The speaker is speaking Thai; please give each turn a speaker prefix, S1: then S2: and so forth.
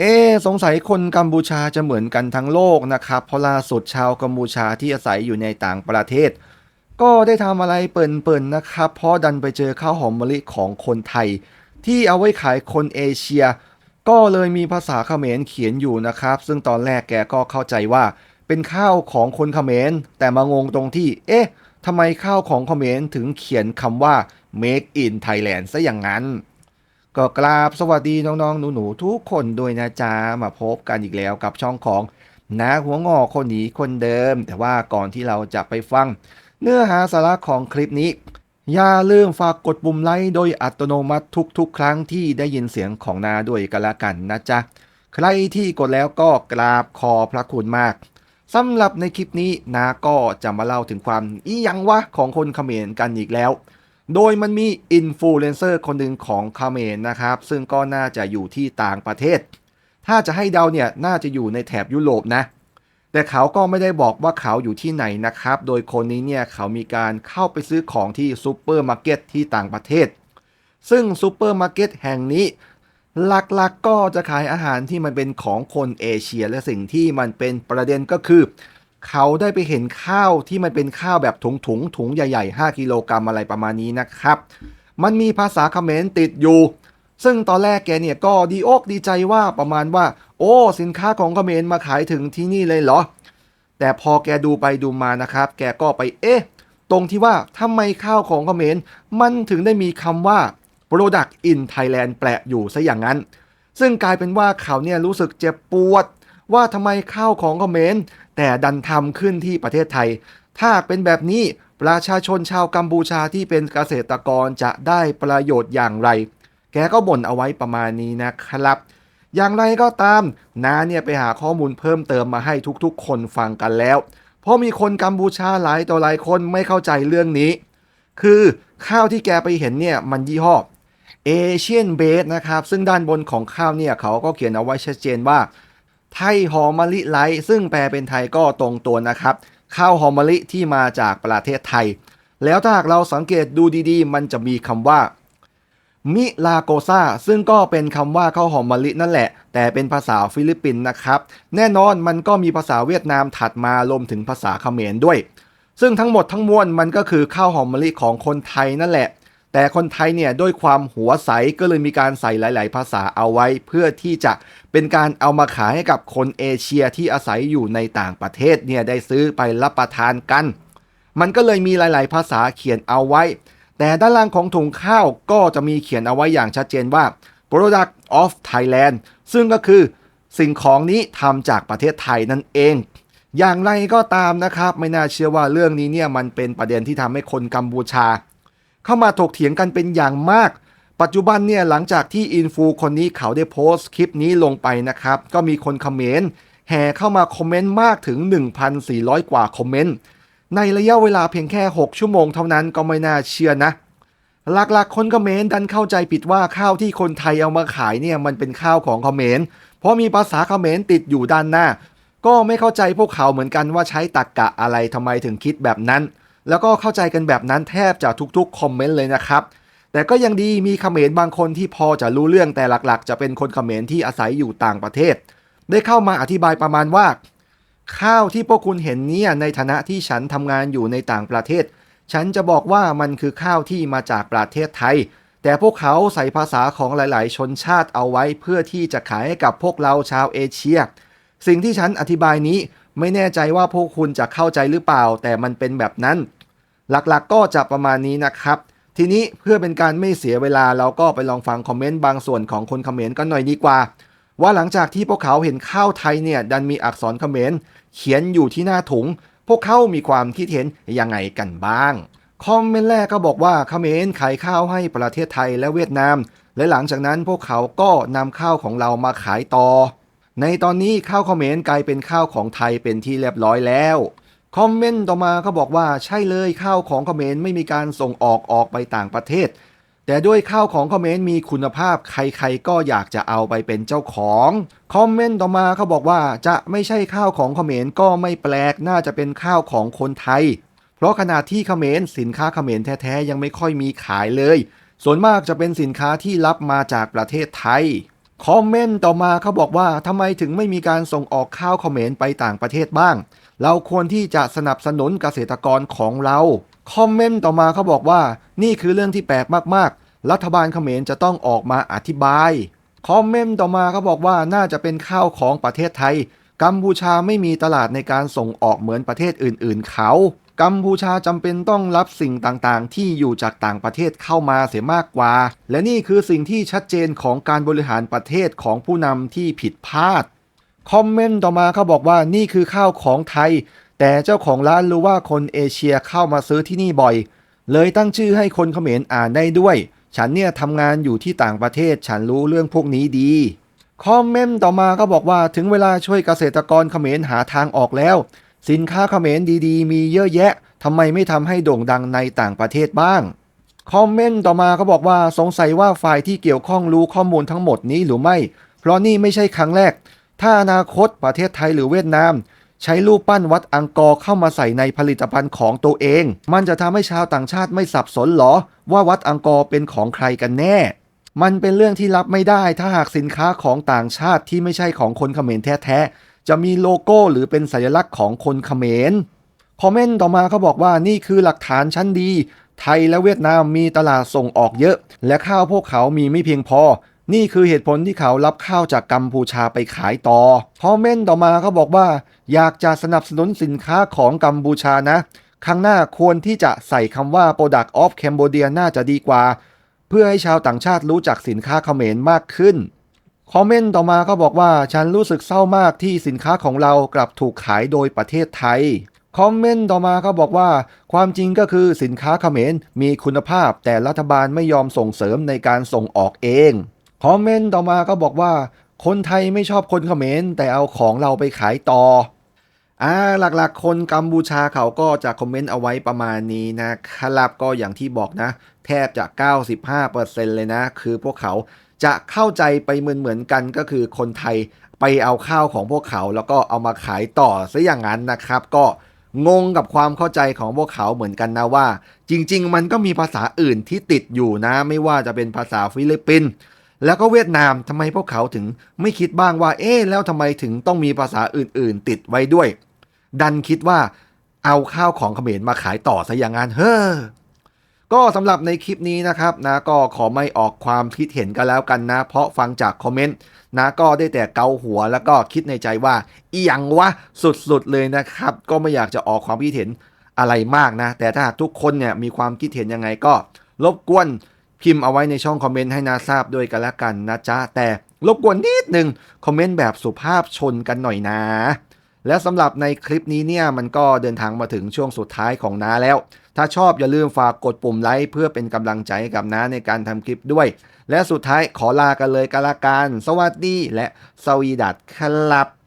S1: เอสงสัยคนกัมพูชาจะเหมือนกันทั้งโลกนะครับ เพราะล่าสุดชาวกัมพูชาที่อาศัยอยู่ในต่างประเทศ ก็ได้ทำอะไรเปิ่นๆนะครับ เพราะดันไปเจอข้าวหอมมะลิของคนไทย ที่เอาไว้ขายคนเอเชีย ก็เลยมีภาษาเขมรเขียนอยู่นะครับ ซึ่งตอนแรกแกก็เข้าใจว่า เป็นข้าวของคนเขมร แต่มางงตรงที่ เอ๊ะทำไมข้าวของเขมรถึงเขียนคำว่า make in Thailand ซะอย่างนั้น ก็กราบสวัสดีน้องๆ หนูๆ ทุกคนด้วยนะจ๊ะ มาพบกันอีกแล้วกับช่องของนาหัวงอคนนี้คนเดิม แต่ว่าก่อนที่เราจะไปฟัง เนื้อหาสาระของคลิปนี้ อย่าลืมฝากกดปุ่มไลค์โดยอัตโนมัติทุกๆ ครั้งที่ได้ยินเสียงของนาด้วยกันละกันนะจ๊ะ ใครที่กดแล้วก็กราบขอพระคุณมากสำหรับในคลิปนี้นาก็จะมาเล่าถึงความอีหยังวะของคนเขมรกันอีกแล้ว โดยมันมีอินฟลูเอนเซอร์คนหนึ่งของเมรนะครับ ซึ่งก็น่าจะอยู่ที่ต่างประเทศ ถ้าจะให้เดาเนี่ยน่าจะอยู่ในแถบยุโรปนะ แต่เขาก็ไม่ได้บอกว่าเขาอยู่ที่ไหนนะครับ โดยคนนี้เนี่ยเขามีการเข้าไปซื้อของที่ซูเปอร์มาร์เก็ตที่ต่างประเทศ ซึ่งซูเปอร์มาร์เก็ตแห่งนี้หลักๆก็จะขายอาหารที่มันเป็นของคนเอเชียและสิ่งที่มันเป็นประเด็นก็คือ เขาได้ไปเห็นข้าวที่มันเป็นข้าวแบบถุงถุงๆถุงใหญ่ ๆ 5 กิโลกรัมอะไรประมาณนี้นะครับ มันมีภาษาเขมรติดอยู่ ซึ่งตอนแรกแกเนี่ยก็ดีอกดีใจว่าประมาณว่า โอ้สินค้าของเขมรมาขายถึงที่นี่เลยเหรอ แต่พอแกดูไปดูมานะครับ แกก็ไปเอ๊ะ ตรงที่ว่าทำไมข้าวของเขมรมันถึงได้มีคำว่า Product in Thailand แปะอยู่ซะอย่างนั้น ซึ่งกลายเป็นว่าเขาเนี่ยรู้สึกเจ็บปวดว่าทำไมข้าวของเขมร แต่ดันทำขึ้นที่ประเทศไทย ถ้าเป็นแบบนี้ประชาชนชาวกัมพูชาที่เป็นเกษตรกรจะได้ประโยชน์อย่างไร แกก็บ่นเอาไว้ประมาณนี้นะครับ อย่างไรก็ตามน้าเนี่ยไปหาข้อมูลเพิ่มเติมมาให้ทุกๆ คนฟังกันแล้ว เพราะมีคนกัมพูชาหลายต่อหลายคนไม่เข้าใจเรื่องนี้ คือข้าวที่แกไปเห็นเนี่ยมันยี่ห้อเอเชียนเบสนะครับ ซึ่งด้านบนของข้าวเนี่ยเขาก็เขียนเอาไว้ชัดเจนว่า ไทยหอมมะลิไลท์ซึ่งแปลเป็นไทยก็ตรงตัวนะครับ ข้าวหอมมะลิที่มาจากประเทศไทย แล้วถ้าหากเราสังเกตดูดีๆ มันจะมีคำว่า มิลาโกซาซึ่งก็เป็นคำว่าข้าวหอมมะลินั่นแหละ แต่เป็นภาษาฟิลิปปินส์นะครับ แน่นอนมันก็มีภาษาเวียดนามถัดมารวมถึงภาษาเขมรด้วย ซึ่งทั้งหมดทั้งมวลมันก็คือข้าวหอมมะลิของคนไทยนั่นแหละ แต่คนไทยเนี่ยด้วยความหัวใสก็เลยมีการใส่หลาย ๆ ภาษาเอาไว้ เพื่อที่จะเป็นการเอามาขายให้กับคนเอเชียที่อาศัยอยู่ในต่างประเทศเนี่ยได้ซื้อไปรับประทานกัน มันก็เลยมีหลาย ๆ ภาษาเขียนเอาไว้ แต่ด้านล่างของถุงข้าวก็จะมีเขียนเอาไว้อย่างชัดเจนว่า product of Thailand ซึ่งก็คือสิ่งของนี้ทำจากประเทศไทยนั่นเอง อย่างไรก็ตามนะครับ ไม่น่าเชื่อว่าเรื่องนี้เนี่ยมันเป็นประเด็นที่ทำให้คนกัมพูชา เข้ามาถกเถียงกันเป็นอย่างมาก ปัจจุบันเนี่ยหลังจากที่อินฟูคนนี้เขาได้โพสต์คลิปนี้ลงไปนะครับ ก็มีคนคอมเมนต์แห่เข้ามาคอมเมนต์มากถึง 1,400 กว่าคอมเมนต์ในระยะเวลาเพียงแค่ 6 ชั่วโมงเท่านั้นก็ไม่น่าเชื่อนะหลักๆ คนเขมรดันเข้าใจผิดว่าข้าวที่คนไทยเอามาขายเนี่ยมันเป็นข้าวของคอมเขมรเพราะมีภาษาเขมรติดอยู่ด้านหน้า ก็ไม่เข้าใจพวกเขาเหมือนกันว่าใช้ตรรกกะอะไรทำไมถึงคิดแบบนั้น แล้วก็เข้าใจกันแบบนั้นแทบจะทุกๆคอมเมนต์เลยนะครับ แต่ก็ยังดีมีเขมรบางคนที่พอจะรู้เรื่องแต่หลักๆ จะเป็นคนเขมรที่อาศัยอยู่ต่างประเทศ ได้เข้ามาอธิบายประมาณว่า ข้าวที่พวกคุณเห็นเนี่ยในฐานะที่ฉันทำงานอยู่ในต่างประเทศ ฉันจะบอกว่ามันคือข้าวที่มาจากประเทศไทย แต่พวกเขาใส่ภาษาของหลาย ๆ ชนชาติเอาไว้เพื่อที่จะขายให้กับพวกเราชาวเอเชีย สิ่งที่ฉันอธิบายนี้ไม่แน่ใจว่าพวกคุณจะเข้าใจหรือเปล่า แต่มันเป็นแบบนั้น หลักๆก็จะประมาณนี้นะครับ ทีนี้เพื่อเป็นการไม่เสียเวลาเราก็ไปลองฟังคอมเมนต์บางส่วนของคนเขมรกันหน่อยดีกว่า ว่าหลังจากที่พวกเขาเห็นข้าวไทยเนี่ยดันมีอักษรเขมรเขียนอยู่ที่หน้าถุง พวกเขามีความคิดเห็นยังไงกันบ้างคอมเมนต์แรกก็บอกว่าเขมรขายข้าวให้ประเทศไทยและเวียดนาม และหลังจากนั้นพวกเขาก็นำข้าวของเรามาขายต่อ ในตอนนี้ข้าวเขมรกลายเป็นข้าวของไทยเป็นที่เรียบร้อยแล้ว คอมเมนต์ต่อมาก็บอกว่าใช่เลยข้าวของเขมรไม่มีการส่งออกออกไปต่างประเทศ แต่ด้วยข้าวของเขมรมีคุณภาพใครๆก็อยากจะเอาไปเป็นเจ้าของคอมเมนต์ต่อมาเขาบอกว่าจะไม่ใช่ข้าวของเขมรก็ไม่แปลกน่าจะเป็นข้าวของคนไทย เพราะขณะที่เขมรสินค้าเขมรแท้ๆยังไม่ค่อยมีขายเลย ส่วนมากจะเป็นสินค้าที่รับมาจากประเทศไทยคอมเมนต์ต่อมาเขาบอกว่าทำไมถึงไม่มีการส่งออกข้าวเขมรไปต่างประเทศบ้าง เราควรที่จะสนับสนุนเกษตรกรของเราคอมเมนต์ต่อมาเขาบอกว่า นี่คือเรื่องที่แปลกมากๆ รัฐบาลเขมรจะต้องออกมาอธิบายคอมเมนต์ต่อมาเขาบอกว่าน่าจะเป็นข้าวของประเทศไทย กัมพูชาไม่มีตลาดในการส่งออกเหมือนประเทศอื่น ๆ เขา กัมพูชาจำเป็นต้องรับสิ่งต่างๆ ที่อยู่จากต่างประเทศเข้ามาเสียมากกว่า และนี่คือสิ่งที่ชัดเจนของการบริหารประเทศของผู้นำที่ผิดพลาด คอมเมนต์ต่อมาเขาบอกว่านี่คือข้าวของไทย แต่เจ้าของร้านรู้ว่าคนเอเชียเข้ามาซื้อที่นี่บ่อย เลยตั้งชื่อให้คนเขมรอ่านได้ด้วย ฉันเนี่ยทำงานอยู่ที่ต่างประเทศ ฉันรู้เรื่องพวกนี้ดีคอมเมนต์ต่อมาก็บอกว่าถึงเวลาช่วยเกษตรกรเขมรหาทางออกแล้ว สินค้าเขมรดีๆ มีเยอะแยะทำไมไม่ทำให้โด่งดังในต่างประเทศบ้างคอมเมนต์ต่อมาก็บอกว่าสงสัยว่าฝ่ายที่เกี่ยวข้องรู้ข้อมูลทั้งหมดนี้หรือไม่ เพราะนี่ไม่ใช่ครั้งแรก ถ้าอนาคตประเทศไทยหรือเวียดนาม ใช้รูปปั้นวัดอังกอร์เข้ามาใส่ในผลิตภัณฑ์ของตัวเอง มันจะทำให้ชาวต่างชาติไม่สับสนหรอ ว่าวัดอังกอร์เป็นของใครกันแน่ มันเป็นเรื่องที่รับไม่ได้ถ้าหากสินค้าของต่างชาติที่ไม่ใช่ของคนเขมรแท้ๆจะมีโลโก้หรือเป็นสัญลักษณ์ของคนเขมรคอมเมนต์ต่อมาเขาบอกว่านี่คือหลักฐานชั้นดี ไทยและเวียดนามมีตลาดส่งออกเยอะ และข้าวพวกเขามีไม่เพียงพอ นี่คือเหตุผลที่เขารับข้าวจากกัมพูชาไปขายต่อคอมเมนต์ต่อมาเขาบอกว่า อยากจะสนับสนุนสินค้าของกัมพูชานะ ครั้งหน้าควรที่จะใส่คำว่า Product of Cambodia น่าจะดีกว่า เพื่อให้ชาวต่างชาติรู้จักสินค้าเขมรมากขึ้นคอมเมนต์ต่อมาก็บอกว่าฉันรู้สึกเศร้ามากที่สินค้าของเรากลับถูกขายโดยประเทศไทยคอมเมนต์ต่อมาก็บอกว่า ความจริงก็คือสินค้าเขมรมีคุณภาพแต่รัฐบาลไม่ยอมส่งเสริมในการส่งออกเอง คอมเมนต์ต่อมาก็บอกว่า คนไทยไม่ชอบคนเขมรแต่เอาของเราไปขายต่ออ่าหลักๆ คนกัมพูชาเขาก็จะคอมเมนต์เอาไว้ประมาณนี้นะครับก็อย่างที่บอกนะ แทบจะ 95%เลยนะ คือพวกเขาจะเข้าใจไปเหมือนเหมือนกันก็คือคนไทยไปเอาข้าวของพวกเขาแล้วก็เอามาขายต่อซะอย่างนั้นนะครับ ก็งงกับความเข้าใจของพวกเขาเหมือนกันนะว่า จริง ๆ มันก็มีภาษาอื่นที่ติดอยู่นะ ไม่ว่าจะเป็นภาษาฟิลิปปินส์ แล้วก็เวียดนามทำไมพวกเขาถึงไม่คิดบ้างว่า เอ๊ะแล้วทำไมถึงต้องมีภาษาอื่น ๆ ติดไว้ด้วย ดันคิดว่าเอาข้าวของเขมรมาขายต่อซะอย่างนั้นเฮ้อก็สำหรับในคลิปนี้นะครับนะก็ขอไม่ออกความคิดเห็นกันแล้วกันนะ เพราะฟังจากคอมเมนต์นะก็ได้แต่เกาหัวแล้วก็คิดในใจว่าอีหยังวะสุดๆเลยนะครับ ก็ไม่อยากจะออกความคิดเห็นอะไรมากนะ แต่ถ้าหากทุกคนเนี่ยมีความคิดเห็นยังไงก็ รบกวน พิมพ์เอาไว้ในช่องคอมเมนต์ให้นาทราบด้วยกันละกันนะจ๊ะ แต่รบกวนนิดนึงคอมเมนต์แบบสุภาพชนกันหน่อยนะ และสำหรับในคลิปนี้เนี่ยมันก็เดินทางมาถึงช่วงสุดท้ายของน้าแล้ว ถ้าชอบอย่าลืมฝากกดปุ่มไลค์เพื่อเป็นกำลังใจให้กับน้าในการทำคลิปด้วย และสุดท้ายขอลากันเลยกันละกันสวัสดีและสวีดัตครับ